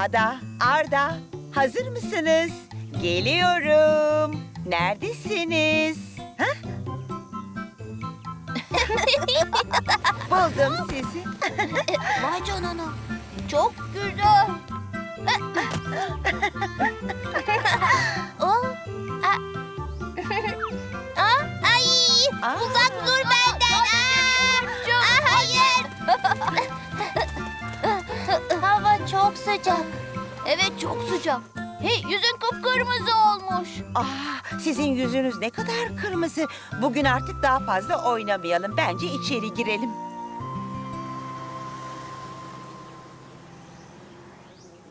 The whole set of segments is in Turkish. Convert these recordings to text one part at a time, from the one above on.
Ada, Arda, hazır mısınız? Geliyorum. Neredesiniz? Hah? Buldum sizi. Vay canına. Çok güzel. sıcak. Evet çok sıcak. Hey yüzün kıpkırmızı olmuş. Ah, sizin yüzünüz ne kadar kırmızı. Bugün artık daha fazla oynamayalım. Bence içeri girelim.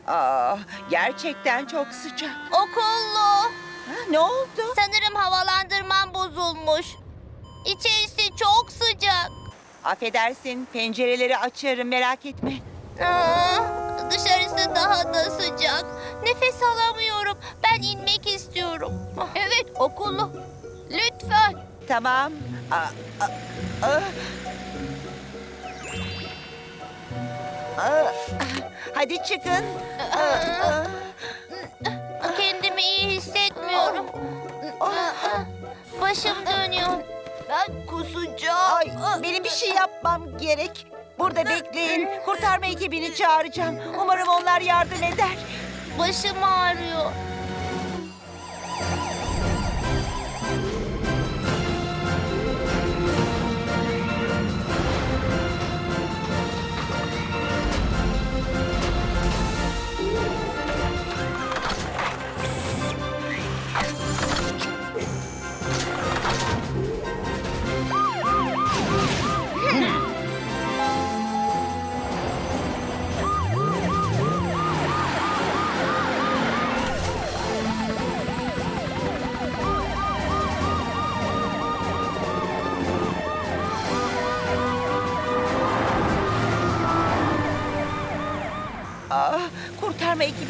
Ah, gerçekten çok sıcak. Okullu. Ha, ne oldu? Sanırım havalandırmam bozulmuş. İçerisi çok sıcak. Affedersin, pencereleri açarım merak etme. Aa, dışarısı daha da sıcak. Nefes alamıyorum. Ben inmek istiyorum. Evet, okullu. Lütfen. Tamam. Aa, hadi çıkın. Aa, aa. Kendimi iyi hissetmiyorum. Başım dönüyor. Ben kusacağım. Ay, benim bir şey yapmam gerek. Burada bekleyin. Kurtarma ekibini çağıracağım. Umarım onlar yardım eder. Başım ağrıyor.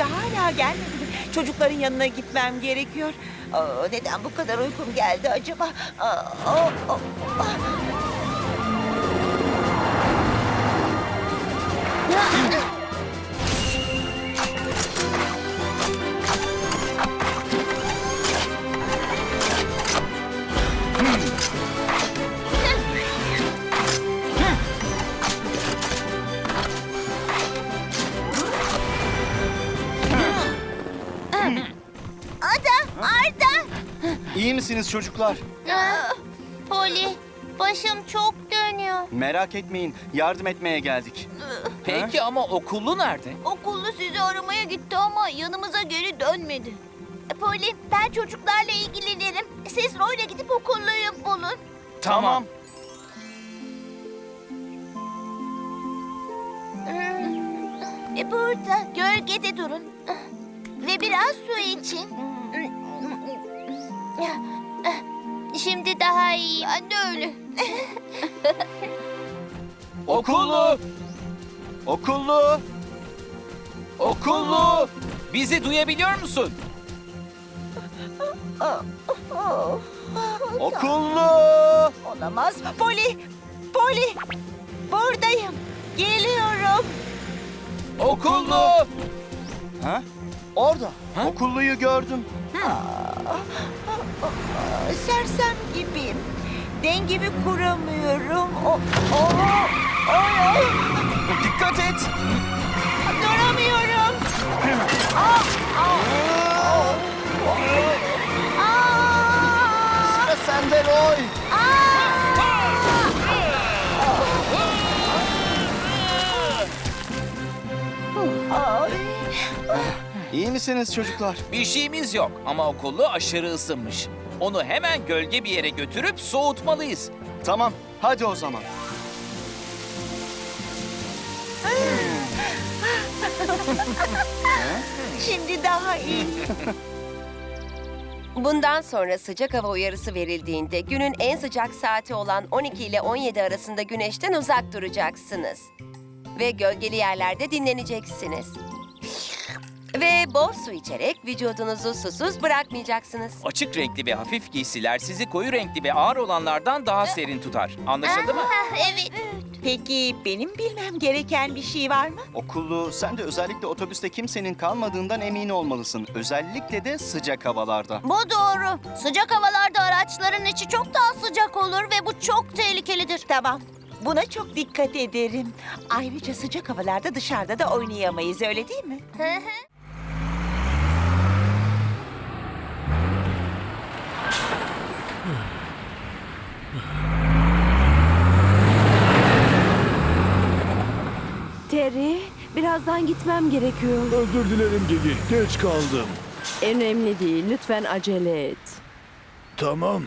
Ekibi hala gelmedi. Çocukların yanına gitmem gerekiyor. Aa, neden bu kadar uykum geldi acaba? Aa, aa, aa, misiniz çocuklar? Poli, başım çok dönüyor. Merak etmeyin, yardım etmeye geldik. Peki ama okullu nerede? Okullu sizi aramaya gitti ama yanımıza geri dönmedi. Poli, ben çocuklarla ilgilenirim. Siz Roy'la gidip okulluyu bulun. Tamam. E burada gölgede durun. Ve biraz su için. Şimdi daha iyi. Ben de öyle. Okullu! Okullu! Okullu! Bizi duyabiliyor musun? Okullu! Olamaz. Poli, Poli. Buradayım. Geliyorum. Okullu! Ha? Orada. Ha? Okulluyu gördüm. Sersem gibiyim. Dengemi kuramıyorum. O, o, o, o. Dikkat et. Duramıyorum. Sıra sende Roy. İyi misiniz çocuklar? Bir şeyimiz yok ama okullu aşırı ısınmış. Onu hemen gölge bir yere götürüp soğutmalıyız. Tamam, hadi o zaman. Şimdi daha iyi. Bundan sonra sıcak hava uyarısı verildiğinde günün en sıcak saati olan 12 ile 17 arasında güneşten uzak duracaksınız. Ve gölgeli yerlerde dinleneceksiniz. Ve bol su içerek vücudunuzu susuz bırakmayacaksınız. Açık renkli ve hafif giysiler sizi koyu renkli ve ağır olanlardan daha serin tutar. Anlaşıldı mı? Ah, evet. Peki benim bilmem gereken bir şey var mı? Okullu, sen de özellikle otobüste kimsenin kalmadığından emin olmalısın. Özellikle de sıcak havalarda. Bu doğru. Sıcak havalarda araçların içi çok daha sıcak olur ve bu çok tehlikelidir. Tamam. Buna çok dikkat ederim. Ayrıca sıcak havalarda dışarıda da oynayamayız öyle değil mi? Terry, birazdan gitmem gerekiyor. Özür dilerim Gigi, geç kaldım. Önemli değil, lütfen acele et. Tamam.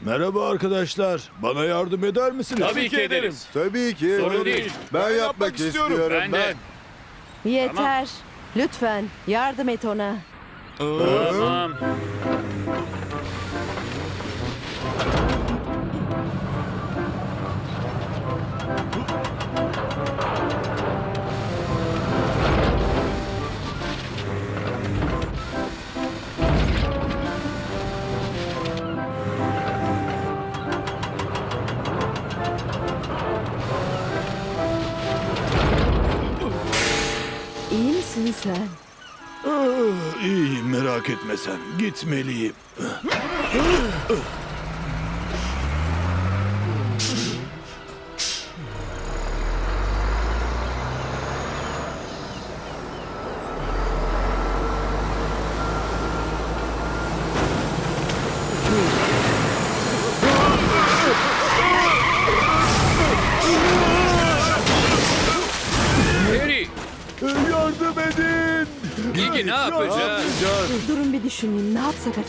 Merhaba arkadaşlar, bana yardım eder misiniz? Tabii ki ederiz. Tabii ki. Sorun değil. Ben, yapmak istiyorum. Ben de. Yeter. Lütfen yardım et ona. Tamam. İyi misin sen? Ah, İyiyim, merak etme sen. Gitmeliyim.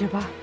Yapsak acaba?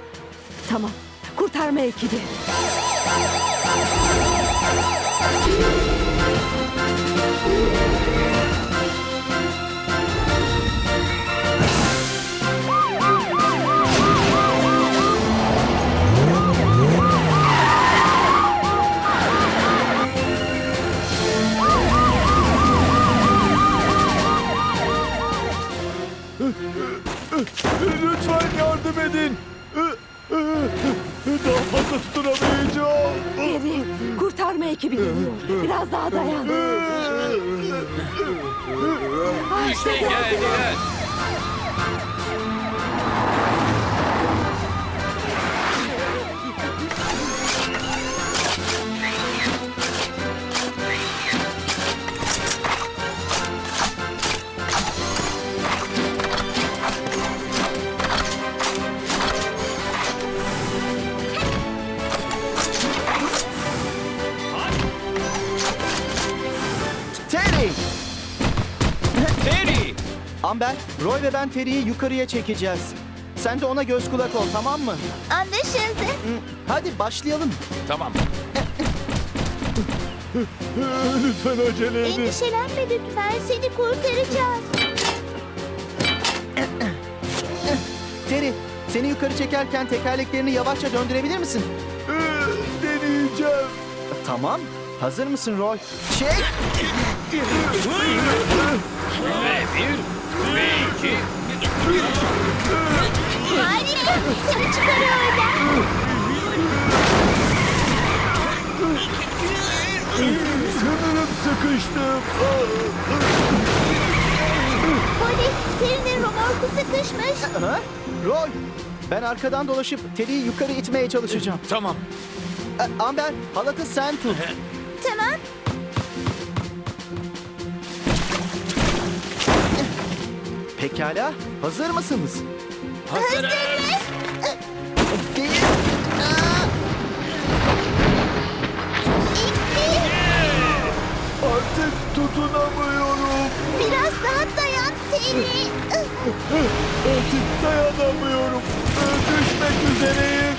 Ben Terry'i yukarıya çekeceğiz. Sen de ona göz kulak ol tamam mı? Anlaşıldı. Hadi başlayalım. Tamam. Lütfen acele edin. Endişelenme lütfen. Seni kurtaracağız. Terry, seni yukarı çekerken tekerleklerini yavaşça döndürebilir misin? Deneyeceğim. Tamam. Hazır mısın Roy? Çek! Ve bir, ve iki. Harika. Seni çıkarıyor oradan. Sanırım sıkıştım. Poli, Terry'nin romorku sıkışmış. Ha? Roy, ben arkadan dolaşıp Terry'i yukarı itmeye çalışacağım. Tamam. E, Amber, halatı sen tut. Tamam. Pekala, hazır mısınız? Hazırız. Bir, Artık tutunamıyorum. Biraz daha dayan Terry. Artık dayanamıyorum. Düşmek üzereyim.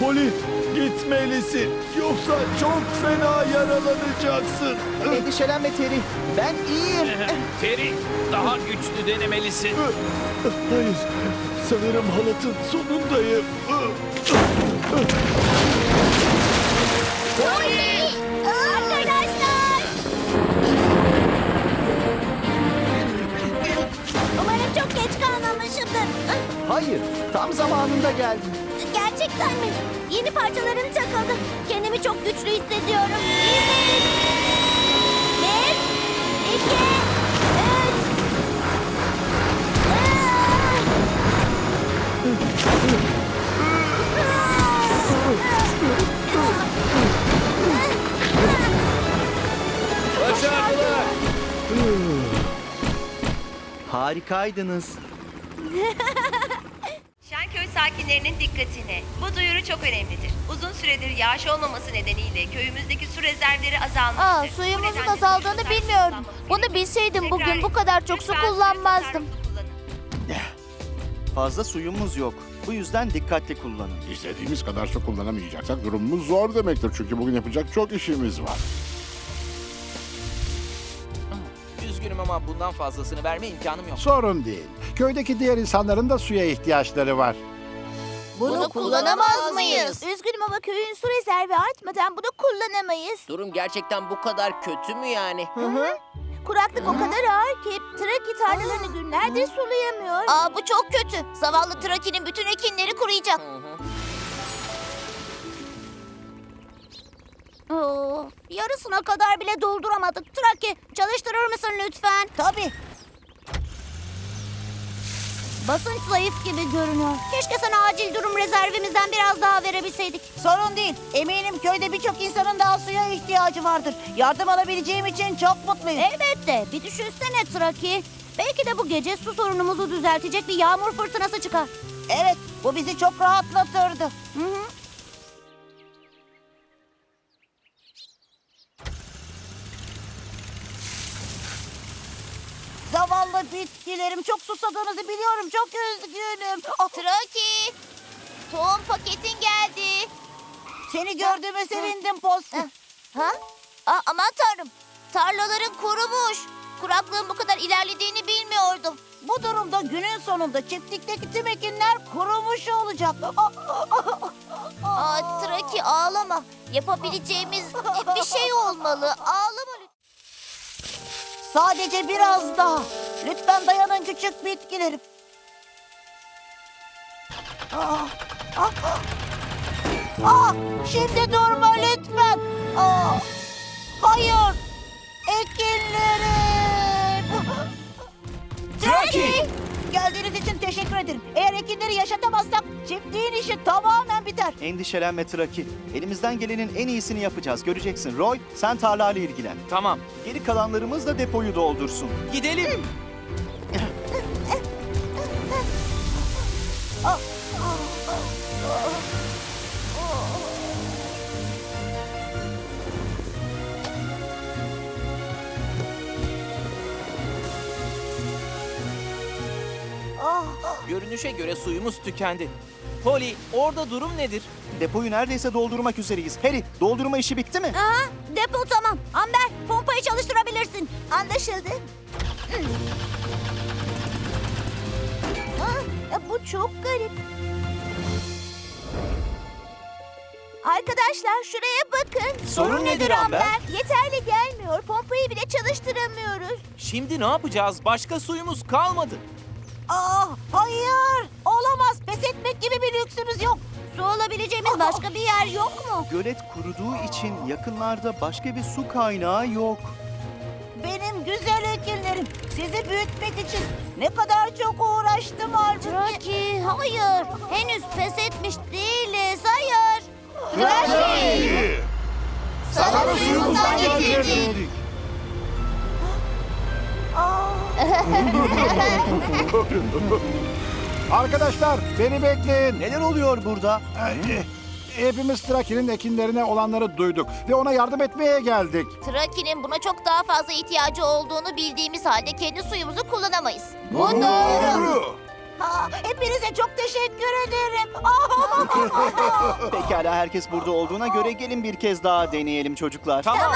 Poli gitmelisin. Yoksa çok fena yaralanacaksın. endişelenme Terry. Ben iyiyim. Terry, daha güçlü denemelisin. Hayır. Sanırım halatın sonundayım. Poli. Arkadaşlar. Umarım çok geç kalmamışımdır. Hayır, tam zamanında geldin. Gerçekten mi? Yeni parçalarım takıldı. Kendimi çok güçlü hissediyorum. Bir, iki, üç. Başardılar. Harikaydınız. Sakinlerinin dikkatine. Bu duyuru çok önemlidir. Uzun süredir yağış olmaması nedeniyle köyümüzdeki su rezervleri azalmıştır. Aa, suyumuzun azaldığını bilmiyordum. Bunu bilseydim bugün bu kadar çok su kullanmazdım. Fazla suyumuz yok. Bu yüzden dikkatli kullanın. İstediğimiz kadar su kullanamayacaksak durumumuz zor demektir. Çünkü bugün yapacak çok işimiz var. Üzgünüm ama bundan fazlasını verme imkanım yok. Sorun değil. Köydeki diğer insanların da suya ihtiyaçları var. Bunu, kullanamaz mıyız? Üzgünüm ama köyün su rezervi artmadan bunu kullanamayız. Durum gerçekten bu kadar kötü mü yani? Kuraklık o kadar ağır ki Traki tarlalarını günlerdir sulayamıyor. Aa bu çok kötü. Zavallı Traki'nin bütün ekinleri kuruyacak. Oo, yarısına kadar bile dolduramadık. Traki çalıştırır mısın lütfen? Tabii. Basınç zayıf gibi görünüyor. Keşke sana acil durum rezervimizden biraz daha verebilseydik. Sorun değil. Eminim köyde birçok insanın daha suya ihtiyacı vardır. Yardım alabileceğim için çok mutluyum. Elbette. Bir düşünsene Traki. Belki de bu gece su sorunumuzu düzeltecek bir yağmur fırtınası çıkar. Evet, bu bizi çok rahatlatırdı. Hı hı. Zavallı bitkilerim çok susadığınızı biliyorum. Çok üzgünüm. Ah, Traki. Tohum paketin geldi. seni gördüğüme sevindim Posti. Ha? Aa, aman tanrım. Tarlaların kurumuş. Kuraklığın bu kadar ilerlediğini bilmiyordum. Bu durumda günün sonunda çiftlikteki tüm ekinler kurumuş olacak. Aa, Traki ağlama. Yapabileceğimiz bir şey olmalı. Ağlama lütfen. Sadece biraz daha. Lütfen dayanın küçük bitkilerim. Ah, ah, ah. Ah, şimdi durma lütfen. Ah, hayır. Ekinlerim. Traki! Geldiğiniz için teşekkür ederim. Eğer ekinleri yaşatamazsak çiftliğin işi tamamen biter. Endişelenme Traki. Elimizden gelenin en iyisini yapacağız. Göreceksin. Roy, sen tarlayla ilgilen. Tamam, Geri kalanlarımız da depoyu doldursun. gidelim. Ah, Görünüşe göre suyumuz tükendi. Polly, orada durum nedir? Depoyu neredeyse doldurmak üzereyiz. Harry, doldurma işi bitti mi? Aha, depo tamam. Amber, pompayı çalıştırabilirsin. Anlaşıldı. Aa, bu çok garip. Arkadaşlar şuraya bakın. Sorun nedir Amber? Yeterli gelmiyor. Pompayı bile çalıştıramıyoruz. Şimdi ne yapacağız? Başka suyumuz kalmadı. Ah, hayır. Olamaz. Pes etmek gibi bir lüksümüz yok. Su olabileceğimiz başka bir yer yok mu? Gölet kuruduğu için yakınlarda başka bir su kaynağı yok. Benim güzel ekinlerim. Sizi büyütmek için ne kadar çok uğraştım halbuki. Traki, hayır. Henüz pes etmiş değiliz. Hayır. Traki! Sana suyumuzdan getirdik. Arkadaşlar beni bekleyin. Neler oluyor burada? Hepimiz Traki'nin ekinlerine olanları duyduk ve ona yardım etmeye geldik. Traki'nin buna çok daha fazla ihtiyacı olduğunu bildiğimiz halde kendi suyumuzu kullanamayız. Bu doğru. Hepinize çok teşekkür ederim. Ah! Pekala herkes burada olduğuna göre gelin bir kez daha deneyelim çocuklar. Tamam.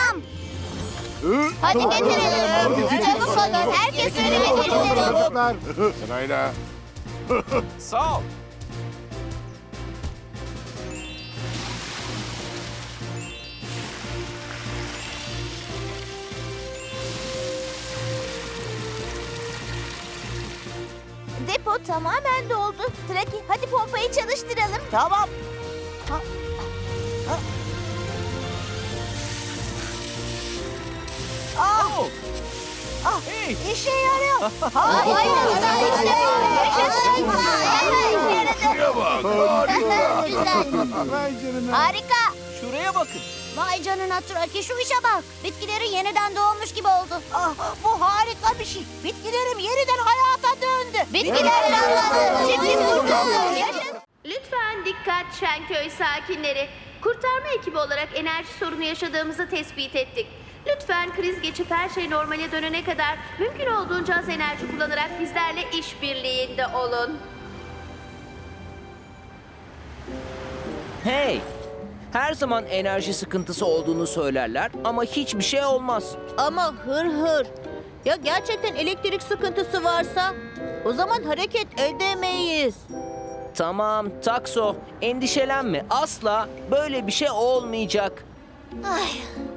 Hadi getirelim. Çabuk olun. Herkes önüne getirelim. Çocuklar sırayla. Sağ ol. Depo tamamen doldu. Traki hadi pompayı çalıştıralım. tamam. İşe yarıyor. Şuraya bak. Vay canına. Harika. Şuraya bakın. Vay canına Traki şu işe bak. Bitkilerin yeniden doğmuş gibi oldu. Ah, bu harika bir şey. Bitkilerim yeniden hayata döndü. Bitkiler canlandı. Çiftlik kurtuldu. Lütfen dikkat Şenköy sakinleri. Kurtarma ekibi olarak enerji sorunu yaşadığımızı tespit ettik. Lütfen kriz geçip her şey normale dönene kadar mümkün olduğunca az enerji kullanarak bizlerle işbirliğinde olun. Hey! Her zaman enerji sıkıntısı olduğunu söylerler ama hiçbir şey olmaz. Ama hır hır. Ya gerçekten elektrik sıkıntısı varsa o zaman hareket edemeyiz. Tamam Takso endişelenme asla böyle bir şey olmayacak. Makine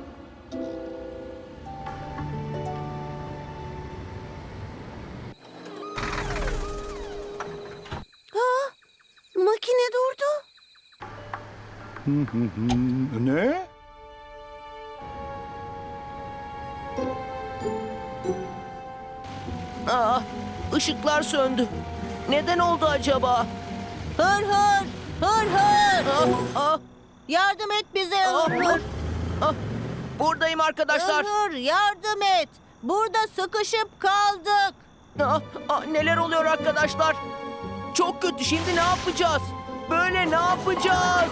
Ne? Aa, ışıklar söndü. Neden oldu acaba? Hır hır. Hır hır. Ah, ah, Yardım et bize ah, hır hır. ah. Buradayım arkadaşlar. Hır hır yardım et. Burada sıkışıp kaldık. Ah, ah, neler oluyor arkadaşlar? Çok kötü. Şimdi ne yapacağız? Böyle ne yapacağız?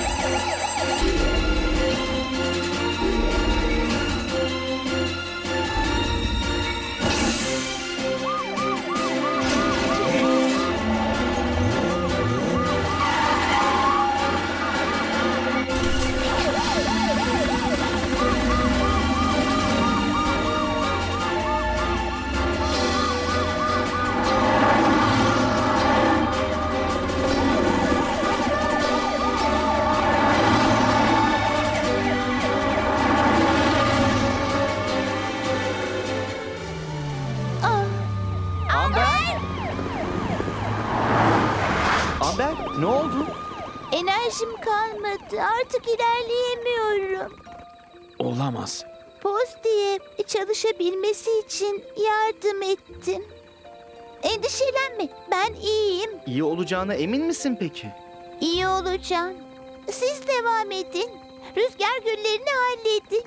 çalışabilmesi için yardım ettim. Endişelenme. Ben iyiyim. İyi olacağına emin misin peki? İyi olacağım. Siz devam edin. Rüzgar güllerini halledin.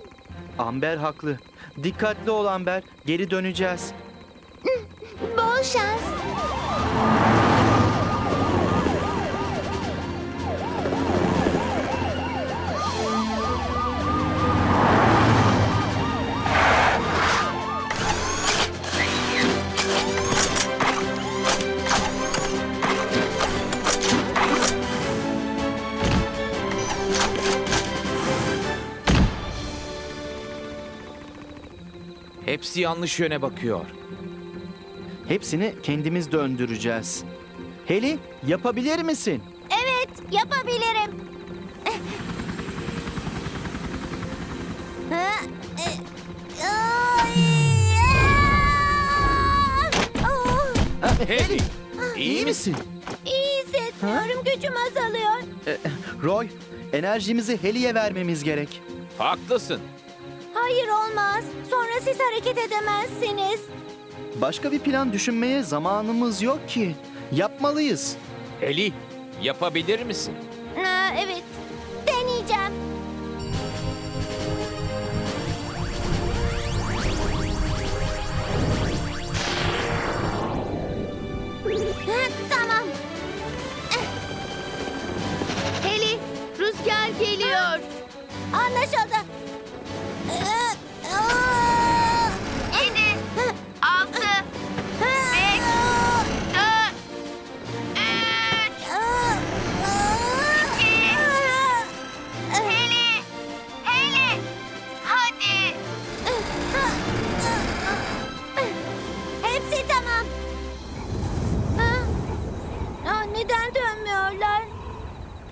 Amber haklı. Dikkatli ol Amber. Geri döneceğiz. Bol şans. Hepsi yanlış yöne bakıyor. Hepsini kendimiz döndüreceğiz. Heli yapabilir misin? Evet, yapabilirim. Ha, e, ay, aa! Aa! Hey! İyi misin? İyi hissetmiyorum, gücüm azalıyor. Ee, Roy, enerjimizi Heli'ye vermemiz gerek. Haklısın. Hayır olmaz. Sonra siz hareket edemezsiniz. Başka bir plan düşünmeye zamanımız yok ki. Yapmalıyız. Eli, yapabilir misin? Ha, evet, deneyeceğim. Neden dönmüyorlar?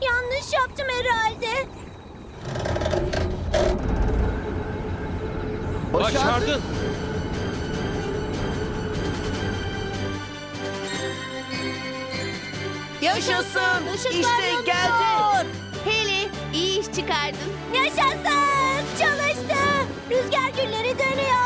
Yanlış yaptım herhalde. Başardın. Yaşasın. Işıklar işte geldi. Heli iyi iş çıkardın. Yaşasın. Çalıştı. Rüzgar gülleri dönüyor.